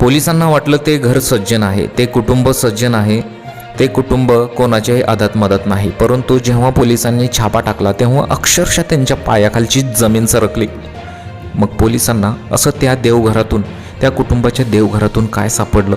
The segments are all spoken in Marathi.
पोलिसांना वाटलं ते घर सज्जन आहे ते कुटुंब सज्जन आहे ते कुटुंब कोणाच्याही आदत मदत नाही. परंतु जेव्हा पोलिसांनी छापा टाकला तेव्हा अक्षरशः त्यांच्या पायाखालची जमीन सरकली. मग पोलिसांना असं त्या देवघरातून त्या कुटुंबाच्या देवघरातून काय सापडलं?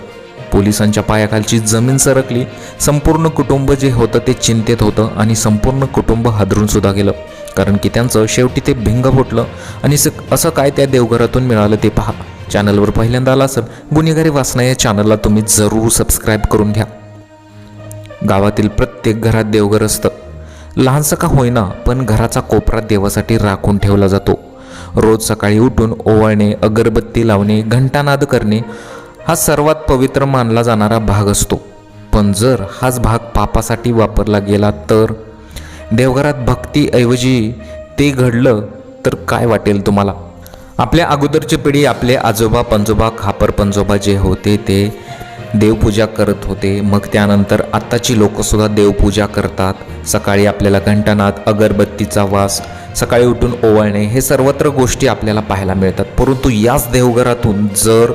पोलिसांच्या पायाखालची जमीन सरकली संपूर्ण कुटुंब जे होतं ते चिंतेत होतं आणि संपूर्ण कुटुंब हादरून सुद्धा गेलं. कारण की त्यांचं शेवटी ते भिंग फुटलं आणि स- असं काय त्या देवघरातून मिळालं ते पहा. चॅनलवर पहिल्यांदा आला असेल गुन्हेगारी वाचना या चॅनलला तुम्ही जरूर सबस्क्राईब करून घ्या. गावातील प्रत्येक घरात देवघर असतं. लहानसं का होईना पण घराचा कोपरा देवासाठी राखून ठेवला जातो. रोज सकाळी उठून ओवाळणे अगरबत्ती लावणे घंटानाद करणे हा सर्वात पवित्र मानला जाणारा भाग असतो. पण जर हाच भाग पापासाठी वापरला गेला तर? देवघरात भक्तीऐवजी ते घडलं तर काय वाटेल तुम्हाला? आपल्या अगोदरची पिढी आपले आजोबा पंजोबा खापर पंजोबा जे होते ते देवपूजा करत होते. मग त्यानंतर आत्ताची लोकंसुद्धा देवपूजा करतात. सकाळी आपल्याला घंटानाद अगरबत्तीचा वास सकाळी उठून ओवाळणे हे सर्वत्र गोष्टी आपल्याला पाहायला मिळतात. परंतु याच देवघरातून जर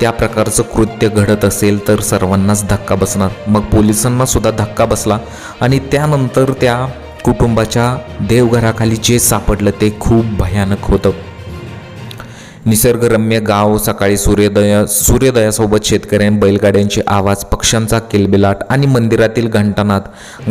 त्या प्रकारचं कृत्य घडत असेल तर सर्वांनाच धक्का बसणार. मग पोलिसांना सुद्धा धक्का बसला आणि त्यानंतर त्या कुटुंबाच्या देवघराखाली जे सापडलं ते खूप भयानक होतं. निसर्गरम्य गाव सकाळी सूर्योदय सूर्योदयासोबत शेतकऱ्यांनी बैलगाड्यांचे आवाज पक्ष्यांचा किलबिलाट आणि मंदिरातील घंटानाद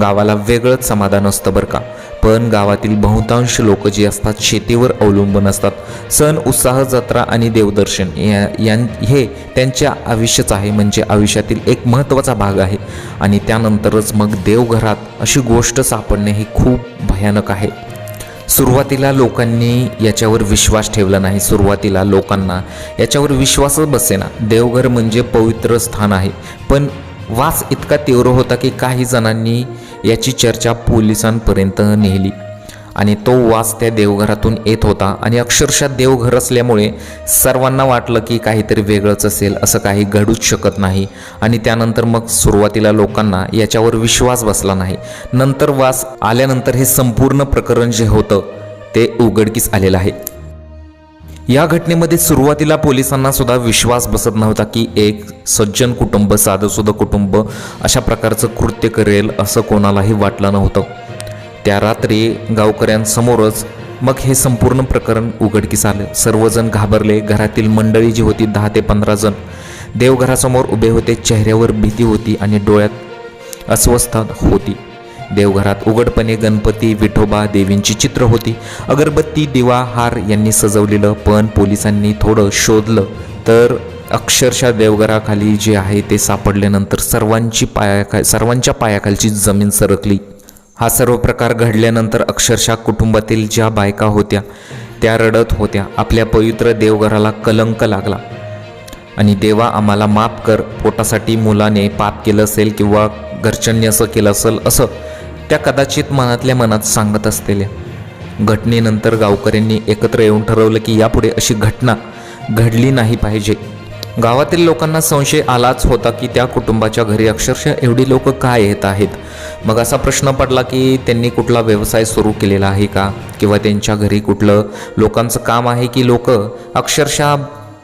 गावाला वेगळंच समाधान असतं बरं का. पण गावातील बहुतांश लोक जी असतात शेतीवर अवलंबून असतात. सण उत्साह जत्रा आणि देवदर्शन या यां हे त्यांच्या आयुष्यच आहे म्हणजे आयुष्यातील एक महत्त्वाचा भाग आहे. आणि त्यानंतरच मग देवघरात अशी गोष्ट सापडणे हे खूप भयानक आहे. सुरुवातीला लोकांनी याच्यावर विश्वास ठेवला नाही सुरुवातीला लोकांना याच्यावर विश्वासच बसेना. देवघर म्हणजे पवित्र स्थान आहे. पण वास इतका तीव्र होता की काही जणांनी याची चर्चा पोलिसांपर्यंत नेली. आणि तो वास त्या देवघरातून येत होता. आणि अक्षरशः देवघर असल्यामुळे सर्वांना वाटलं की काहीतरी वेगळंच असेल असं काही घडूच शकत नाही. आणि त्यानंतर मग सुरुवातीला लोकांना याच्यावर विश्वास बसला नाही. नंतर वास आल्यानंतर हे संपूर्ण प्रकरण जे होतं ते उघडकीस आलेलं आहे. या घटनेमध्ये सुरुवातीला पोलिसांना सुद्धा विश्वास बसत नव्हता की एक सज्जन कुटुंब साधंसुधं कुटुंब अशा प्रकारचं कृत्य करेल असं कोणालाही वाटलं नव्हतं. त्या रात्री गावकऱ्यांसमोरच मग हे संपूर्ण प्रकरण उघडकीस आलं. सर्वजण घाबरले. घरातील मंडळी जी होती दहा ते पंधरा जण देवघरासमोर उभे होते. चेहऱ्यावर भीती होती आणि डोळ्यात अस्वस्थता होती. देवघरात उघडपणे गणपती विठोबा देवींची चित्र होती. अगरबत्ती दिवा हार यांनी सजवलेलं पण पोलिसांनी थोडं शोधलं तर अक्षरशः देवघराखाली जे आहे ते सापडल्यानंतर सर्वांची पाया सर्वांच्या पायाखालची जमीन सरकली. हा सर्व प्रकार घडल्यानंतर अक्षरशः कुटुंबातील ज्या बायका होत्या त्या रडत होत्या. आपल्या पवित्र देवघराला कलंक लागला. आणि देवा आम्हाला माफ कर. पोटासाठी मुलाने पाप केलं असेल किंवा घरच्यांनी असं केलं असेल असं त्या कदाचित मनातल्या मनात सांगत असलेल्या. घटनेनंतर गावकऱ्यांनी एकत्र येऊन ठरवलं की यापुढे अशी घटना घडली नाही पाहिजे. गावातील लोकांना संशय आलाच होता की त्या कुटुंबाच्या घरी अक्षरशः एवढी लोक काय येत आहेत? मग असा प्रश्न पडला की त्यांनी कुठला व्यवसाय सुरू केलेला आहे का? किंवा त्यांच्या घरी कुठलं लोकांचं काम आहे की लोक अक्षरशः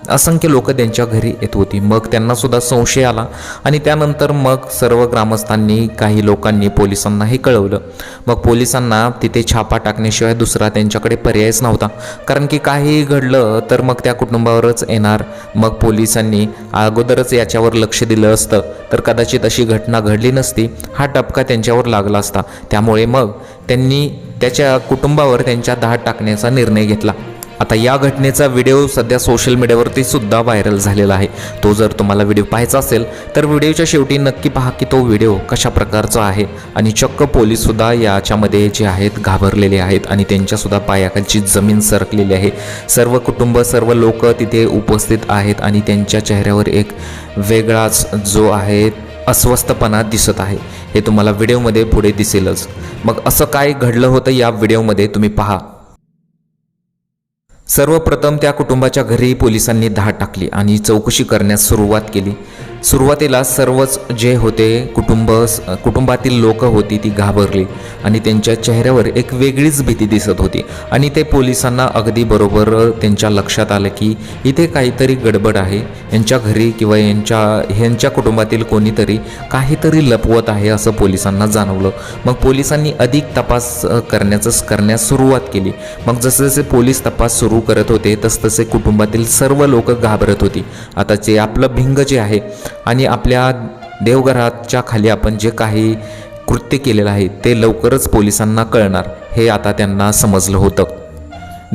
असंख्य लोक त्यांच्या घरी येत होती. मग त्यांना सुद्धा संशय आला आणि त्यानंतर मग सर्व ग्रामस्थांनी काही लोकांनी पोलिसांना हे कळवलं. मग पोलिसांना तिथे छापा टाकण्याशिवाय दुसरा त्यांच्याकडे पर्यायच नव्हता. कारण की काही घडलं तर मग त्या कुटुंबावरच येणार. मग पोलिसांनी अगोदरच याच्यावर लक्ष दिलं असतं. तर कदाचित अशी घटना घडली नसती. हा टपका त्यांच्यावर लागला असता. त्यामुळे मग त्यांनी त्याच्या कुटुंबावर त्यांच्या धाड टाकण्याचा निर्णय घेतला. आता या घटनेचा व्हिडिओ सध्या सोशल मीडियावरती सुद्धा व्हायरल झालेला आहे. तो जर तुम्हाला व्हिडिओ पाहायचा असेल तर व्हिडिओच्या शेवटी नक्की पहा की तो व्हिडिओ कशा प्रकारचा आहे आणि चक्क पोलीससुद्धा याच्यामध्ये जे आहेत घाबरलेले आहेत आणि त्यांच्यासुद्धा पायाखालची जमीन सरकलेली आहे. सर्व कुटुंब सर्व लोक तिथे उपस्थित आहेत आणि त्यांच्या चेहऱ्यावर एक वेगळाच जो आहे अस्वस्थपणा दिसत आहे. हे तुम्हाला व्हिडिओमध्ये पुढे दिसेलच. मग असं काय घडलं होतं या व्हिडिओमध्ये तुम्ही पहा. सर्वप्रथम त्या कुटुंबाच्या घरी पोलिसांनी धाड टाकली आणि चौकशी करण्यास सुरुवात केली. सुरुवातीला सर्वच जे होते कुटुंब कुटुंबातील लोक होती ती घाबरली आणि त्यांच्या चेहऱ्यावर एक वेगळीच भीती दिसत होती. आणि ते पोलिसांना अगदी बरोबर त्यांच्या लक्षात आलं की इथे काहीतरी गडबड आहे. यांच्या घरी किंवा यांच्या ह्यांच्या कुटुंबातील कोणीतरी काहीतरी लपवत आहे असं पोलिसांना जाणवलं. मग पोलिसांनी अधिक तपास करण्याचं करण्यास सुरुवात केली. मग जसे जसे पोलीस तपास सुरू करत होते तसतसे कुटुंबातील सर्व लोक घाबरत होती. आता जे आपलं भिंग जे आहे आणि आपल्या देवघराच्या खाली आपण जे काही कृत्य केलेलं आहे ते लवकरच पोलिसांना कळणार. हे आता त्यांना समजलं होतं.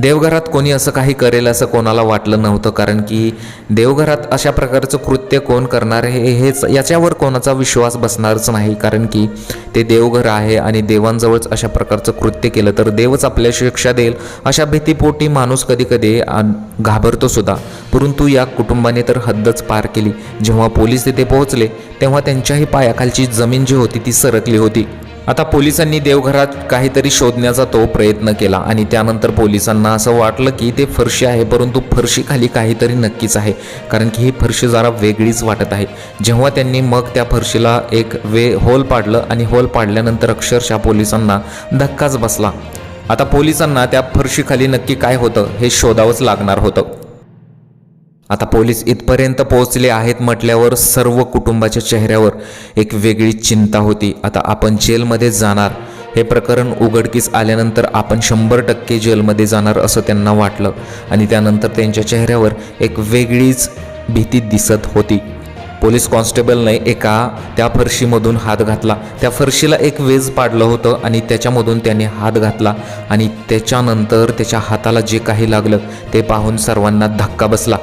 देवघरात कोणी असं काही करेल असं कोणाला वाटलं नव्हतं. कारण की देवघरात अशा प्रकारचं कृत्य कोण करणार हे हेच याच्यावर कोणाचा विश्वास बसणारच नाही. कारण की ते देवघर आहे आणि देवांजवळच अशा प्रकारचं कृत्य केलं तर देवच आपल्या शिक्षा देईल. अशा भीतीपोटी माणूस कधी कधी घाबरतो सुद्धा. परंतु या कुटुंबाने तर हद्दच पार केली. जेव्हा पोलीस तिथे पोहोचले तेव्हा त्यांच्याही पायाखालची जमीन जी होती ती सरकली होती. आता पोलिसांनी देवघरात काहीतरी शोधण्याचा तो प्रयत्न केला आणि त्यानंतर पोलिसांना असं वाटलं की ते फरशी आहे परंतु फरशीखाली काहीतरी नक्कीच आहे कारण की ही फरशी जरा वेगळीच वाटत आहे. जेव्हा त्यांनी मग त्या फरशीला एक वे होल पाडलं आणि होल पाडल्यानंतर अक्षरशः पोलिसांना धक्काच बसला. आता पोलिसांना त्या फरशीखाली नक्की काय होतं हे शोधावंच लागणार होतं. आता पोलीस इथपर्यंत पोहोचले आहेत म्हटल्यावर सर्व कुटुंबाच्या चेहऱ्यावर एक वेगळी चिंता होती. आता आपण जेलमध्ये जाणार. हे प्रकरण उघडकीस आल्यानंतर आपण शंभर टक्के जेलमध्ये जाणार असं त्यांना वाटलं. आणि त्यानंतर त्यांच्या चेहऱ्यावर एक वेगळीच भीती दिसत होती. पोलीस कॉन्स्टेबलने एका त्या फरशीमधून हात घातला. त्या फरशीला एक वेज पाडलं होतं आणि त्याच्यामधून त्याने हात घातला. आणि त्याच्यानंतर त्याच्या हाताला जे काही लागलं ते पाहून सर्वांना धक्का बसला.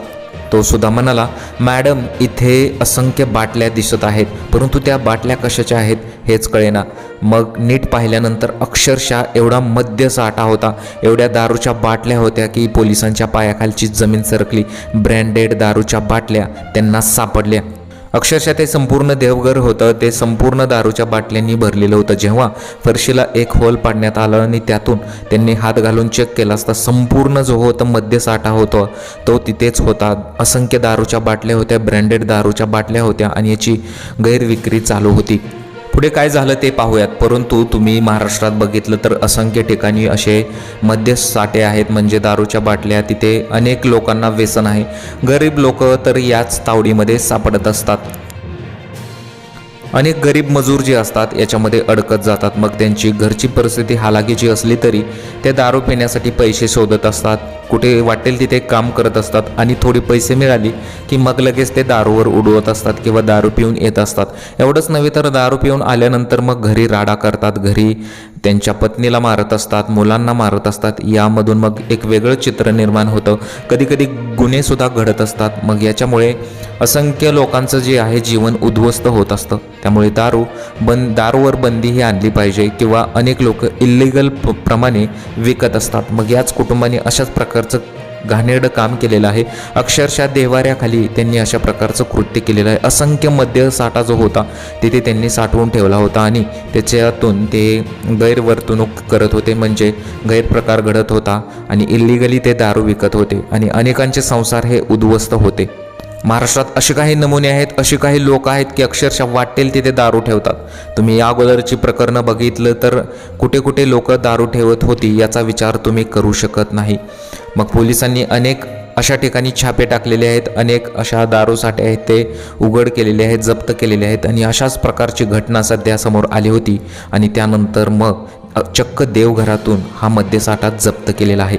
तो सुद्धा म्हणाला मॅडम इथे असंख्य बाटल्या दिसत आहेत परंतु त्या बाटल्या कशाच्या आहेत हेच कळेना. मग नीट पाहिल्यानंतर अक्षरशः एवढा मद्य साठा होता एवढ्या दारूच्या बाटल्या होत्या की पोलिसांच्या पायाखालची जमीन सरकली. ब्रँडेड दारूच्या बाटल्या त्यांना सापडल्या. अक्षरशः ते संपूर्ण देवघर होतं ते संपूर्ण दारूच्या बाटल्यांनी भरलेलं होतं. जेव्हा फरशीला एक होल पाडण्यात आलं आणि त्यातून त्यांनी हात घालून चेक केला असता संपूर्ण जो होतं मद्यसाठा होता होतो तो तिथेच होता. असंख्य दारूच्या बाटल्या होत्या ब्रँडेड दारूच्या बाटल्या होत्या आणि याची गैरविक्री चालू होती. पुढे काय झालं ते पाहूयात. परंतु तुम्ही महाराष्ट्रात बघितलं तर असंख्य ठिकाणी असे मद्य साठे आहेत म्हणजे दारूच्या बाटल्या तिथे अनेक लोकांना व्यसन आहे. गरीब लोक तर याच तावडीमध्ये सापडत असतात. अनेक गरीब मजूर जे असतात याच्यामध्ये अडकत जातात. मग त्यांची घरची परिस्थिती हालाकीची असली तरी ते दारू पिण्यासाठी पैसे शोधत असतात. कुठे वाटेल तिथे काम करत असतात आणि थोडी पैसे मिळाली की मग लगेच ते दारूवर उडवत असतात किंवा दारू पिऊन येत असतात. एवढंच नव्हे तर दारू पिऊन आल्यानंतर मग घरी राडा करतात घरी त्यांच्या पत्नीला मारत असतात मुलांना मारत असतात. यामधून मग एक वेगळं चित्र निर्माण होतं. कधीकधी गुन्हेसुद्धा घडत असतात. मग याच्यामुळे असंख्य लोकांचं जे आहे जीवन उद्ध्वस्त होत असतं. त्यामुळे दारू बंद दारूवर बंदी ही आणली पाहिजे किंवा अनेक लोक इल्लिगल प्रमाणे विकत असतात. मग याच कुटुंबाने अशाच प्रकार प्रकारचं घाणेरडं काम केलेलं आहे. अक्षरशः देवाऱ्याखाली त्यांनी अशा प्रकारचं कृत्य केलेलं आहे. असंख्य मद्य साठा जो होता तिथे त्यांनी साठवून ठेवला होता आणि त्याच्यातून ते गैरवर्तणूक करत होते. म्हणजे गैरप्रकार घडत होता आणि इल्लिगली ते दारू विकत होते आणि अनेकांचे संसार हे उद्ध्वस्त होते. महाराष्ट्रात असे काही नमुने आहेत असे काही लोक आहेत की अक्षरशः वाटेल तिथे दारू ठेवतात. तुम्ही या अगोदरची प्रकरणं बघितलं तर कुठे कुठे लोक दारू ठेवत होती याचा विचार तुम्ही करू शकत नाही. मग पोलिसांनी अनेक अशा ठिकाणी छापे टाकलेले आहेत अनेक अशा दारूसाठे आहेत ते उघड केलेले आहेत जप्त केलेले आहेत आणि अशाच प्रकारची घटना सध्या समोर आली होती आणि त्यानंतर मग चक्क देवघरातून हा मद्यसाठा जप्त केलेला आहे.